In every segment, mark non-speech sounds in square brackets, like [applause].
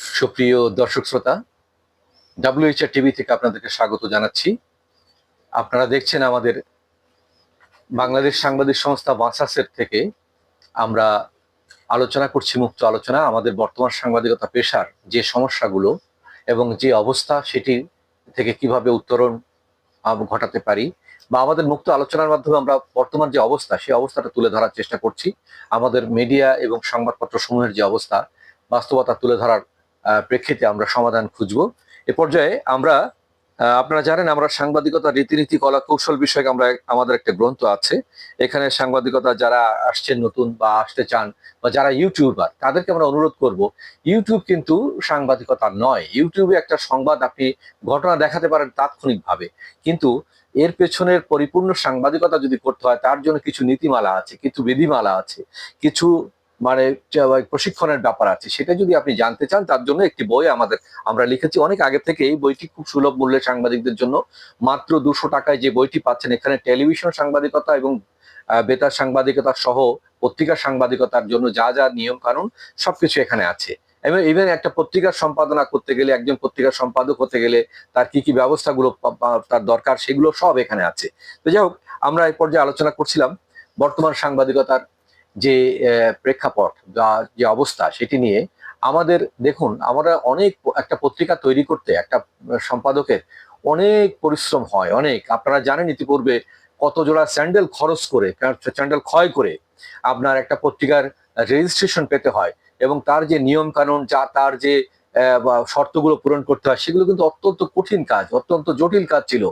সুপ্রিয় দর্শক শ্রোতা ডাব্লিউএইচআর টিভি থেকে আপনাদেরকে স্বাগত জানাচ্ছি। আপনারা দেখছেন আমাদের বাংলাদেশ সাংবাদিক সংস্থা বাসাসের থেকে আমরা আলোচনা করছি, মুক্ত আলোচনা, আমাদের বর্তমান সাংবাদিকতা পেশার যে সমস্যাগুলো এবং যে অবস্থা সেটি থেকে কীভাবে উত্তরণ ঘটাতে পারি বা আমাদের মুক্ত আলোচনার মাধ্যমে আমরা বর্তমান যে অবস্থা, সেই অবস্থাটা তুলে ধরার চেষ্টা করছি। আমাদের মিডিয়া এবং সংবাদপত্র সমূহের যে অবস্থা, বাস্তবতা তুলে ধরার প্রেক্ষিতে আমরা সমাধান খুঁজব। এ পর্যায়ে আমরা আপনারা জানেন আমরা সাংবাদিকতা, রীতিনীতি কলা কৌশল বিষয়ক আমরা আমাদের একটা গ্রন্থ আছে। এখানে সাংবাদিকতা যারা আসছেন নতুন বা আসতে চান বা যারা ইউটিউবার, তাদেরকে আমরা অনুরোধ করব, ইউটিউব কিন্তু সাংবাদিকতা নয়। ইউটিউবে একটা সংবাদ আপনি, ঘটনা দেখাতে পারেন তাৎক্ষণিকভাবে। কিন্তু এর পেছনের পরিপূর্ণ সাংবাদিকতা যদি করতে হয়, তার জন্য কিছু নীতিমালা আছে, কিছু বিধিমালা আছে, কিছু মানে প্রশিক্ষণের ব্যাপার আছে, সেটা যদি আপনি জানতে চান, তার জন্য একটি বই আমাদের, আমরা লিখেছি। অনেক আগে থেকে এই বইটি খুব সুলভ মূল্যে সাংবাদিকদের জন্য। মাত্র দুশো টাকায় যে বইটি পাচ্ছেন, এখানে টেলিভিশন সাংবাদিকতা এবং বেতার সাংবাদিকতা সহ পত্রিকা সাংবাদিকতার জন্য যা যা নিয়ম কানুন সবকিছু এখানে আছে। এবং ইভেন একটা পত্রিকার সম্পাদনা করতে গেলে, একজন পত্রিকার সম্পাদক হতে গেলে তার কি কি ব্যবস্থাগুলো তার দরকার, সেগুলো সব এখানে আছে। তো যাই হোক, আমরা এই পর্যায়ে আলোচনা করছিলাম বর্তমান সাংবাদিকতার যে প্রেক্ষাপট বা যে অবস্থা সেটি নিয়ে আমাদের দেখুন, আমরা অনেক একটা পত্রিকা তৈরি করতে, একটা সম্পাদকের অনেক পরিশ্রম হয়, অনেক। আপনারা জানেন ইতিপূর্বে কত জোড়া স্যান্ডেল খরচ করে স্যান্ডেল ক্ষয় করে আপনার একটা পত্রিকার রেজিস্ট্রেশন পেতে হয় এবং তার যে নিয়ম কানুন যা তার যে শর্তগুলো পূরণ করতে হয়, সেগুলো কিন্তু অত্যন্ত কঠিন কাজ, অত্যন্ত জটিল কাজ ছিল।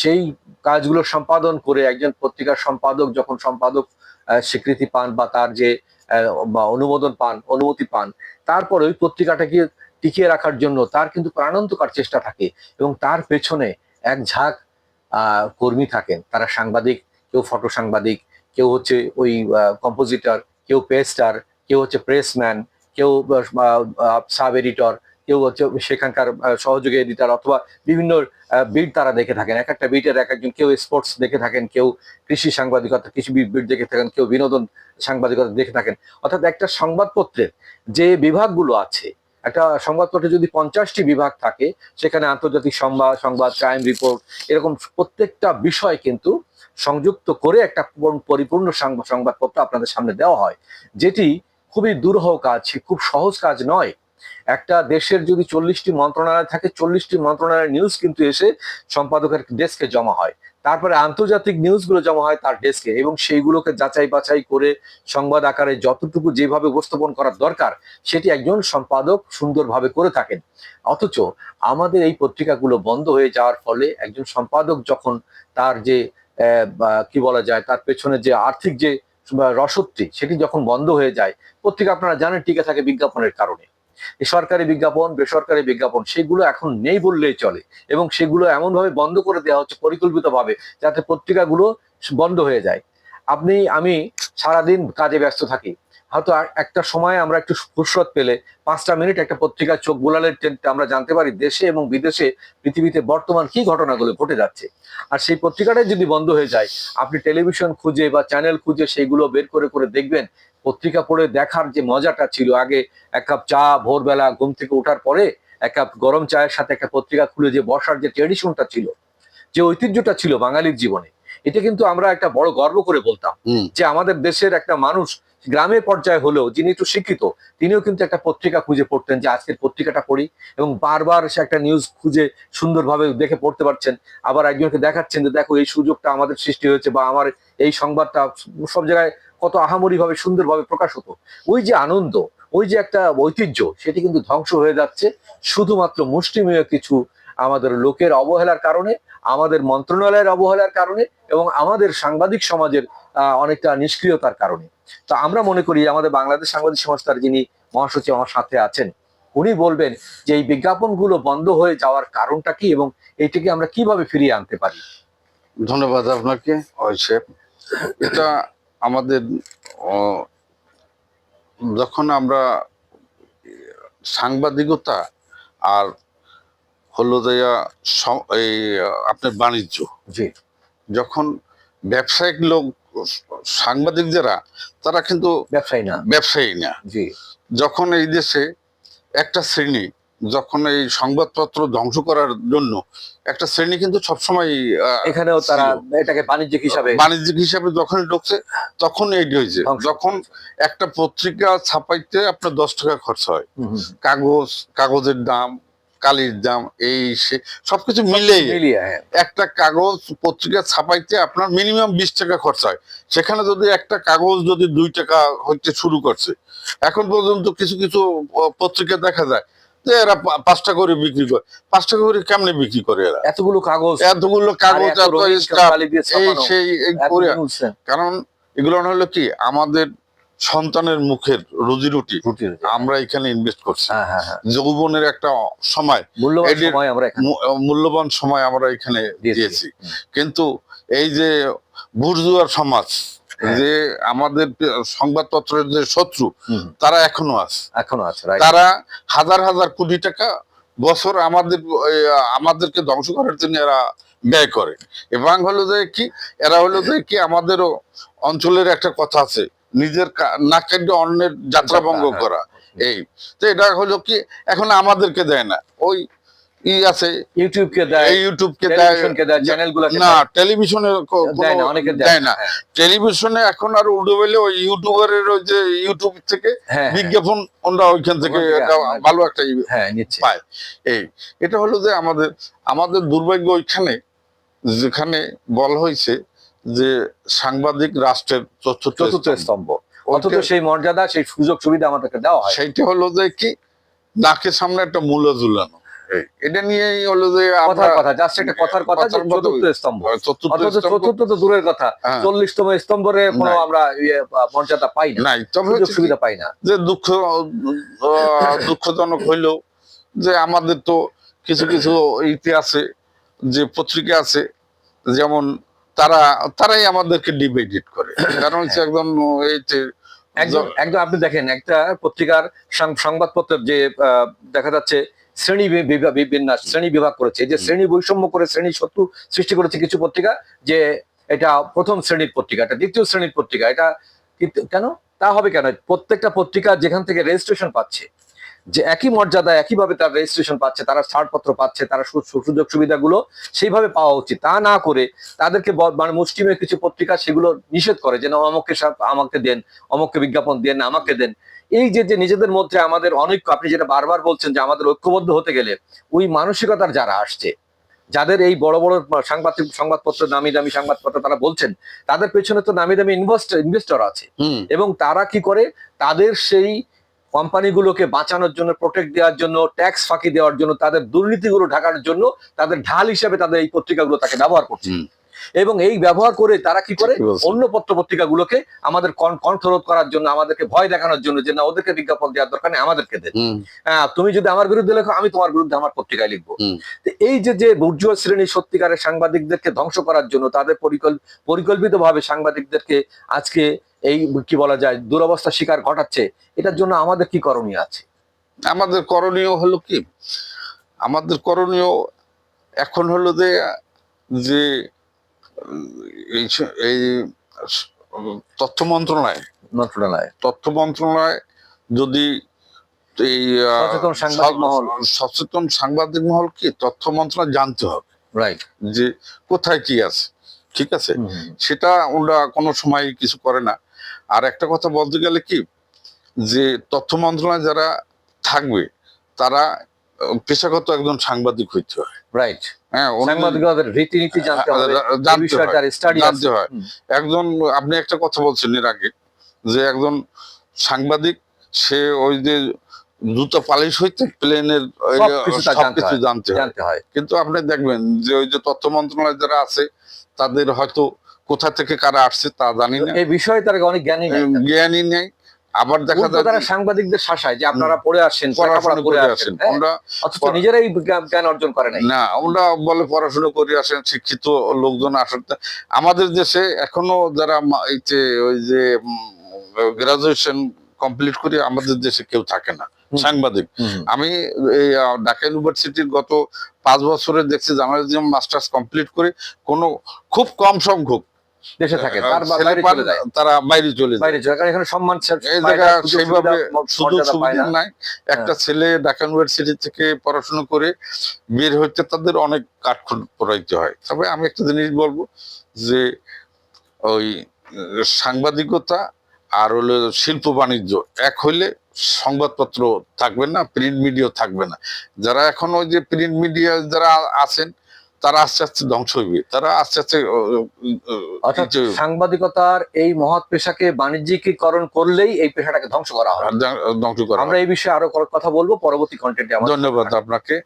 সেই কাজগুলো সম্পাদন করে একজন পত্রিকার সম্পাদক, যখন সম্পাদক স্বীকৃতি পান বা তার যে অনুমোদন পান, অনুমতি পান, তারপরে ওই পত্রিকাটাকে টিকিয়ে রাখার জন্য তার কিন্তু প্রাণান্তকার চেষ্টা থাকে এবং তার পেছনে এক ঝাঁক কর্মী থাকেন। তারা সাংবাদিক, কেউ ফটো সাংবাদিক, কেউ হচ্ছে ওই কম্পোজিটর কেউ পেস্টার কেউ হচ্ছে প্রেসম্যান কেউ সাব এডিটর কেউ হচ্ছে সেখানকার সহযোগী এডিটর অথবা বিভিন্ন বিট তারা দেখে থাকেন। এক একটা বিটের এক একজন কেউ স্পোর্টস দেখে থাকেন, কেউ কৃষি সাংবাদিকতা, কৃষি বিট দেখে থাকেন, কেউ বিনোদন সাংবাদিকতা দেখে থাকেন। অর্থাৎ একটা সংবাদপত্রের যে বিভাগগুলো আছে, একটা সংবাদপত্রে যদি পঞ্চাশটি বিভাগ থাকে, সেখানে আন্তর্জাতিক সংবাদ সংবাদ ক্রাইম রিপোর্ট এরকম প্রত্যেকটা বিষয় কিন্তু সংযুক্ত করে একটা পরিপূর্ণ সংবাদপত্র আপনাদের সামনে দেওয়া হয়। যেটি খুবই দুরূহ কাজ, খুব সহজ কাজ নয়। একটা দেশের যদি চল্লিশটি মন্ত্রণালয় থাকে, চল্লিশটি মন্ত্রণালয়ের নিউজ কিন্তু এসে সম্পাদকের ডেস্কে জমা হয়। তারপরে আন্তর্জাতিক নিউজগুলো জমা হয় তার ডেস্কে এবং সেইগুলোকে যাচাই বাছাই করে সংবাদ আকারে যতটুকু যেভাবে উপস্থাপন করার দরকার, সেটি একজন সম্পাদক সুন্দরভাবে করে থাকেন। অথচ আমাদের এই পত্রিকাগুলো বন্ধ হয়ে যাওয়ার ফলে একজন সম্পাদক যখন তার যে কি বলা যায়, তার পেছনে যে আর্থিক যে রসদটি, সেটি যখন বন্ধ হয়ে যায়, পত্রিকা আপনারা জানেন টিকে থাকে বিজ্ঞাপনের কারণে। সরকারি বিজ্ঞাপন, বেসরকারি বিজ্ঞাপন, সেগুলো এখন নেই বললেই চলে। এবং সেগুলো এমনভাবে বন্ধ করে দেওয়া হচ্ছে, পরিকল্পিতভাবে, যাতে পত্রিকাগুলো বন্ধ হয়ে যায়। আপনি, আমি সারাদিন কাজে ব্যস্ত থাকি। হয়তো একটা সময় আমরা একটু ফুরসত পেলে পাঁচটা মিনিট একটা পত্রিকার চোখ টেন্টে আমরা জানতে পারি দেশে এবং বিদেশে পৃথিবীতে বর্তমান কি ঘটনাগুলো ঘটে যাচ্ছে। আর সেই পত্রিকাটাই যদি বন্ধ হয়ে যায় আপনি টেলিভিশন খুঁজে বা চ্যানেল খুঁজে সেইগুলো বের করে করে দেখবেন। পত্রিকা পড়ে দেখার যে মজাটা ছিল আগে এক কাপ চা ভোরবেলা ঘুম থেকে ওঠার পরে এক কাপ গরম চায়ের সাথে একটা পত্রিকা খুলে যে বসার যে ট্রেডিশনটা ছিল যে ঐতিহ্যটা ছিল বাঙালির জীবনে এটা কিন্তু আমরা একটা বড় গর্ব করে বলতাম যে আমাদের দেশের একটা মানুষ গ্রামের পর্যায়ে হলেও যিনি একটু শিক্ষিত, তিনিও কিন্তু একটা পত্রিকা খুঁজে পড়তেন যে আজকের পত্রিকাটা পড়ি এবং বারবার সে একটা নিউজ খুঁজে সুন্দরভাবে দেখে পড়তে পারছেন। আবার একজনকে দেখাচ্ছেন যে, দেখো, এই সুযোগটা আমাদের সৃষ্টি হয়েছে বা আমার এই সংবাদটা সব জায়গায় কত আহামরি ভাবে সুন্দরভাবে প্রকাশ হতো। ওই যে আনন্দ, ওই যে একটা ঐতিহ্য, সেটি কিন্তু ধ্বংস হয়ে যাচ্ছে। শুধুমাত্র মুষ্টিমেয় কিছু আমাদের লোকের অবহেলার কারণে, আমাদের মন্ত্রণালয়ের অবহেলার কারণে এবং আমাদের সাংবাদিক সমাজের অনেকটা নিষ্ক্রিয়তার কারণে। তো আমরা মনে করি আমাদের বাংলাদেশ সাংবাদিক সংস্থার যিনি মহাসচিব আমার সাথে আছেন উনি বলবেন যে এই বিজ্ঞাপনগুলো বন্ধ হয়ে যাওয়ার কারণটা কি এবং এইটাকে আমরা কীভাবে ফিরিয়ে আনতে পারি? ধন্যবাদ আপনাকে এটা আমাদের যখন আমরা সাংবাদিকতা আর হলো দেয়া এই আপনার বাণিজ্য জি। যখন ব্যবসায়িক লোক সাংবাদিক যারা তারা কিন্তু ব্যবসায়ী না। ব্যবসায়ী না। জি। যখন এই দেশে একটা শ্রেণি যখন এই সংবাদপত্র ধ্বংস করার জন্য একটা শ্রেণি কিন্তু সবসময় এখানেও তারা এটাকে বাণিজ্যিক হিসাবে বাণিজ্যিক হিসাবে যখন ঢুকছে তখন এই হয়েছে যখন একটা পত্রিকা ছাপাইতে আপনার দশ টাকা খরচ হয়। কাগজ কাগজের দাম কালির দাম এই সে সবকিছু মিলিয়ে হ্যাঁ। একটা কাগজ পত্রিকা ছাপাইতে আপনার মিনিমাম বিশ টাকা খরচ হয়। সেখানে যদি একটা কাগজ যদি দুই টাকা হইতে শুরু করছে এখন পর্যন্ত কিছু কিছু পত্রিকা দেখা যায় যে এরা পা- পাঁচ টাকা করে বিক্রি করে। পাঁচ টাকা করে কেমনে বিক্রি করে এরা? এতগুলো কাগজ এতগুলো কাগজ এত এই সেই করে কারণ এগুলো হলো কি আমাদের সন্তানের মুখের রুজি রুটি রুটি। আমরা এখানে ইনভেস্ট করছি। হ্যাঁ হ্যাঁ হ্যাঁ। যৌবনের একটা সময় মূল্যবান সময় আমরা এখানে মূল্যবান সময় আমরা এখানে দিয়েছি। কিন্তু এই যে বুর্জুয়ার সমাজ হ্যাঁ। যে আমাদের সংবাদপত্রের যে শত্রু তারা এখনও আছে। এখনও আছে তারা হাজার হাজার কোটি টাকা বছর আমাদের আমাদেরকে ধ্বংস করার জন্য এরা ব্যয় করে। এবং হলো যে কি এরা হলো যে কি আমাদেরও অঞ্চলের একটা কথা আছে নিজের কা- নাক কাটে অন্যের যাত্রা ভঙ্গ হ্যাঁ। করা এই তো এটা হলো কি এখন আমাদেরকে দেয় না ওই ই আছে ইউটিউবকে দেয় ইউটিউবকে দেয় চ্যানেলগুলোকে না টেলিভিশনে দেয় না অনেকে দেয় না হ্যাঁ, টেলিভিশনে এখন আর উঠে বলে ওই ইউটিউবারের ওই যে ইউটিউব থেকে হ্যাঁ হ্যাঁ, বিজ্ঞাপন ওরা ওইখান থেকে ভালো একটা হ্যাঁ পায়। এই এটা হলো যে আমাদের আমাদের দুর্ভাগ্য ওইখানে যেখানে বল হয়েছে যে সাংবাদিক রাষ্ট্রের চতুর্থ স্তম্ভ। অথচ সেই মর্যাদা সেই সুযোগ সুবিধা আমাদেরকে দেওয়া হয়। সেইটা হলো যে কি? নাকের সামনে একটা মূল্য ঝুলানো। এটা নিয়েই হলো যে কথার কথা জাস্ট একটা কথার কথা চতুর্থ স্তম্ভ। চতুর্থ অথচ স্তম্ভ। চতুর্থ তো দূরের কথা। হ্যাঁ, চল্লিশতম স্তম্ভরে কোনো আমরা ইয়ে, মর্যাদা পাই না। তবে সুযোগ সুবিধা পাই না। যে দুঃখ দুঃখজনক হইল যে আমাদের তো কিছু কিছু ইতিহাসে যে পত্রিকা আছে যেমন তারা তারাই আমাদেরকে ডিবেট করে। [coughs] কারণ হচ্ছে একদম এই একদম একদম আপনি দেখেন একটা পত্রিকার সংবাদপত্রের যে দেখা যাচ্ছে শ্রেণি বি- বিভা- বিন্যাস শ্রেণি বিভাগ করেছে। যে শ্রেণি বৈষম্য করে শ্রেণি শত্রু সৃষ্টি করেছে কিছু পত্রিকা যে এটা প্রথম শ্রেণির পত্রিকা এটা দ্বিতীয় শ্রেণির পত্রিকা এটা কিন্তু কেন? তা হবে কেন? প্রত্যেকটা পত্রিকা যেখান থেকে রেজিস্ট্রেশন পাচ্ছে যে একই মর্যাদা একইভাবে তার রেজিস্ট্রেশন পাচ্ছে তারা ছাড়পত্র পাচ্ছে তারা সুযোগ সুবিধাগুলো সেইভাবে পাওয়া উচিত। তা না করে তাদেরকে মানে মুষ্টিমেয় কিছু পত্রিকা সেগুলো নিষেধ করে যে না অমুককে আমাকে দেন অমুককে বিজ্ঞাপন দেন আমাকে দেন। এই যে যে নিজেদের মধ্যে আমাদের অনৈক্য আপনি যেটা বারবার বলছেন যে আমাদের ঐক্যবদ্ধ হতে গেলে ওই মানসিকতার যারা আসছে যাদের এই বড় বড় সাংবাদিক সংবাদপত্র দামি দামি সংবাদপত্র তারা বলছেন তাদের পেছনে তো নামি দামি ইনভেস্টর ইনভেস্টর আছে। এবং তারা কি করে? তাদের সেই কোম্পানিগুলোকে বাঁচানোর জন্য প্রোটেক্ট দেওয়ার জন্য ট্যাক্স ফাঁকি দেওয়ার জন্য তাদের দুর্নীতিগুলো ঢাকার জন্য তাদের ঢাল হিসেবে তাদের এই পত্রিকাগুলো তাকে ব্যবহার করছে। এবং এই ব্যবহার করে তারা কি করে? অন্য পত্র পত্রিকাগুলোকে আমাদের কণ্ঠরোধ করার জন্য আমাদেরকে ভয় দেখানোর জন্য যে না ওদেরকে বিজ্ঞাপন দেওয়ার দরকার নেই আমাদেরকে হ্যাঁ, তুমি যদি আমার বিরুদ্ধে লেখো আমি তোমার বিরুদ্ধে আমার পত্রিকায় লিখব। তো এই যে যে বুর্জুয়া শ্রেণি সত্যিকারের সাংবাদিকদেরকে ধ্বংস করার জন্য তাদের পরিকল্প পরিকল্পিত ভাবে সাংবাদিকদেরকে আজকে এই কি বলা যায় দুরবস্থা শিকার ঘটাচ্ছে এটার জন্য আমাদের কি করণীয় আছে? আমাদের করণীয় হলো কি? আমাদের করণীয় এখন হলো যে যে এই এই তথ্য মন্ত্রণালয় মন্ত্রণালয়। তথ্য মন্ত্রণালয় যদি এই সচেতন সাংবাদিক স- মহল। সচেতন সাংবাদিক মহল কি তথ্য মন্ত্রণালয় জানতে হবে। রাইট যে কোথায় কি আছে? ঠিক আছে? সেটা ওরা কোনো সময় কিছু করে না। আর একটা কথা বলতে গেলে কি যে তথ্য মন্ত্রণালয় যারা থাকবে তারা পেশাগত একজন সাংবাদিক হইতে হয়। রাইট হ্যাঁ রীতিনীতি জানতে হবে জানতে হুম। একজন আপনি একটা কথা বলছেন এর আগে যে একজন সাংবাদিক সে ওই যে জুতো পালিশ হইতে প্লেনের সবকিছু জানতে হয়। কিন্তু আপনি দেখবেন যে ওই যে তথ্য মন্ত্রণালয় যারা আছে তাদের হয়তো কোথা থেকে কারা আসছে তা জানি না। এই বিষয়ে তার অনেক জ্ঞানী জ্ঞানী নেই। আবার দেখা যায় তারা সাংবাদিকদের শাসায় যে আপনারা পড়ে আসেন পড়াশোনা করে আসেন হ্যাঁ, আমরা অথচ নিজেরাই জ্ঞান- অর্জন করে নাই। না আমরা বলে পড়াশোনা করে আসেন শিক্ষিত লোকজন আসেন। আমাদের দেশে এখনও যারা এই যে ওই যে গ্রাজুয়েশন কমপ্লিট করে আমাদের দেশে কেউ থাকে না সাংবাদিক। আমি ঢাকা ইউনিভার্সিটির গত পাঁচ বছরে দেখছি জার্নালিজম মাস্টার্স কমপ্লিট করে কোনো খুব কম সংখ্যক দেশে থাকে তার বাইরে চলে যায়। বাইরে চলে কারণ এখানে সম্মান সেইভাবে সুযোগ সুবিধা নাই। একটা ছেলে ঢাকা ইউনিভার্সিটি থেকে পড়াশোনা করে বের হইতে তাদের অনেক কাঠখড় পড়াইতে হয়। তবে আমি একটা জিনিস বলব যে ওই সাংবাদিকতা আর হলো শিল্প বাণিজ্য। এক হইলে সংবাদপত্র থাকবে না প্রিন্ট মিডিয়া থাকবে না। যারা এখন ওই যে প্রিন্ট মিডিয়া যারা আছেন তারা আস্তে আস্তে ধ্বংস হইবে। তারা আস্তে আস্তে অর্থাৎ সাংবাদিকতার এই মহৎ পেশাকে বাণিজ্যিকীকরণ করলেই এই পেশাটাকে ধ্বংস করা হবে। ধ্বংস করা আমরা এই বিষয়ে আরও কথা বলব পরবর্তী কন্টেন্টে ধন্যবাদ আপনাকে।